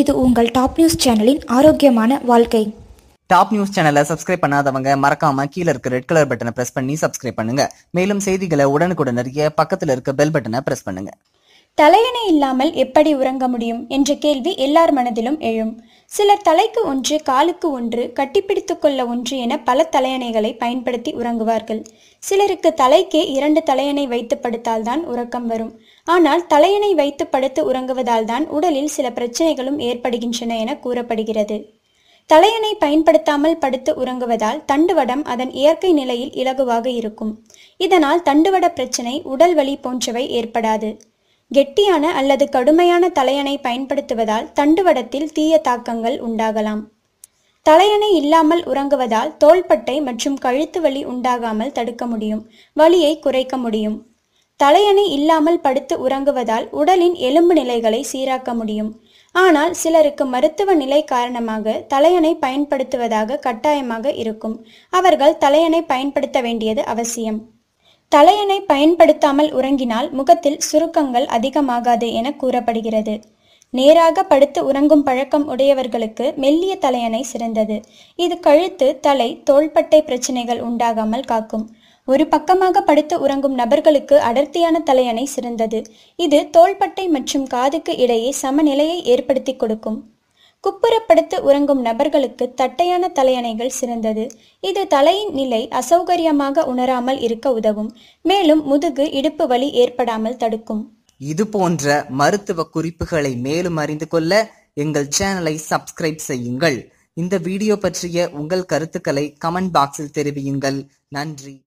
இது உங்கள் top news சேனலின் ஆரோக்கியமான வாழ்க்கை. டாப் நியூஸ் சேனலை சப்ஸ்கிரைப் பண்ணாதவங்க மறக்காம கீழே இருக்க ரெட் கலர் பட்டனை பிரஸ் பண்ணி சப்ஸ்கிரைப் பண்ணுங்க. மேலும் செய்திகளை உடனுக்குடன் அறிய பக்கத்தில் இருக்க பெல் பட்டனை பிரஸ் பண்ணுங்க. தலையணை இல்லாமல் எப்படி உறங்க முடியும்? என்ற கேள்வி எல்லார் மனதிலும் எழும். சிலர் தலைக்கு ஒன்று காலுக்கு ஒன்று கட்டிப்பிடித்து கொள்ள ஒன்று என பல தலையணைகளை பயன்படுத்தி உறங்குவார்கள். சிலருக்கு தலைக்கே இரண்டு தலையணை வைத்து படுத்தால்தான் உறக்கம் வரும். ஆனால் தலையணை வைத்து படுத்து உறங்குவதால் தான் உடலில் சில பிரச்சனைகளும் ஏற்படுகின்றன என கூறப்படுகிறது. தலையணை பயன்படுத்தாமல் படுத்து உறங்குவதால் தண்டுவடம் அதன் இயற்கை நிலையில் இலகுவாக இருக்கும். இதனால் தண்டுவட பிரச்சனை உடல் வலி போன்றவை ஏற்படாது. கெட்டியான அல்லது கடுமையான தலையணை பயன்படுத்துவதால் தண்டுவடத்தில் தீய தாக்கங்கள் உண்டாகலாம். தலையணை இல்லாமல் உறங்குவதால் தோள்பட்டை மற்றும் கழுத்து வலி உண்டாகாமல் தடுக்க முடியும் வலியை குறைக்க முடியும். தலையணை இல்லாமல் படுத்து உறங்குவதால் உடலின் எலும்பு நிலைகளை சீராக்க முடியும். ஆனால் சிலருக்கு மருத்துவ நிலை காரணமாக தலையணை பயன்படுத்துவதாக கட்டாயமாக இருக்கும். அவர்கள் தலையணை பயன்படுத்த வேண்டியது அவசியம். தலையணை பயன்படுத்தாமல் உறங்கினால் முகத்தில் சுருக்கங்கள் அதிகமாகாது என கூறப்படுகிறது. நேராக படுத்து உறங்கும் பழக்கம் உடையவர்களுக்கு மெல்லிய தலையணை சிறந்தது. இது கழுத்து தலை தோள்பட்டை பிரச்சனைகள் உண்டாகாமல் காக்கும். ஒரு பக்கமாக படுத்து உறங்கும் நபர்களுக்கு அடர்த்தியான தலையணை சிறந்தது. இது தோள்பட்டை மற்றும் காதுக்கு இடையே சமநிலையை ஏற்படுத்தி கொடுக்கும். குப்புறப்படுத்து உறங்கும் நபர்களுக்கு தட்டையான தலையணைகள் சிறந்தது. இது தலையின் நிலை அசௌகரியமாக உணராமல் இருக்க உதவும். மேலும் முதுகு இடுப்பு வலி ஏற்படாமல் தடுக்கும். இது போன்ற மருத்துவ குறிப்புகளை மேலும் அறிந்து கொள்ள எங்கள் சேனலை சப்ஸ்கிரைப் செய்யுங்கள். இந்த வீடியோ பற்றிய உங்கள் கருத்துக்களை கமெண்ட் பாக்ஸில் தெரிவியுங்கள். நன்றி.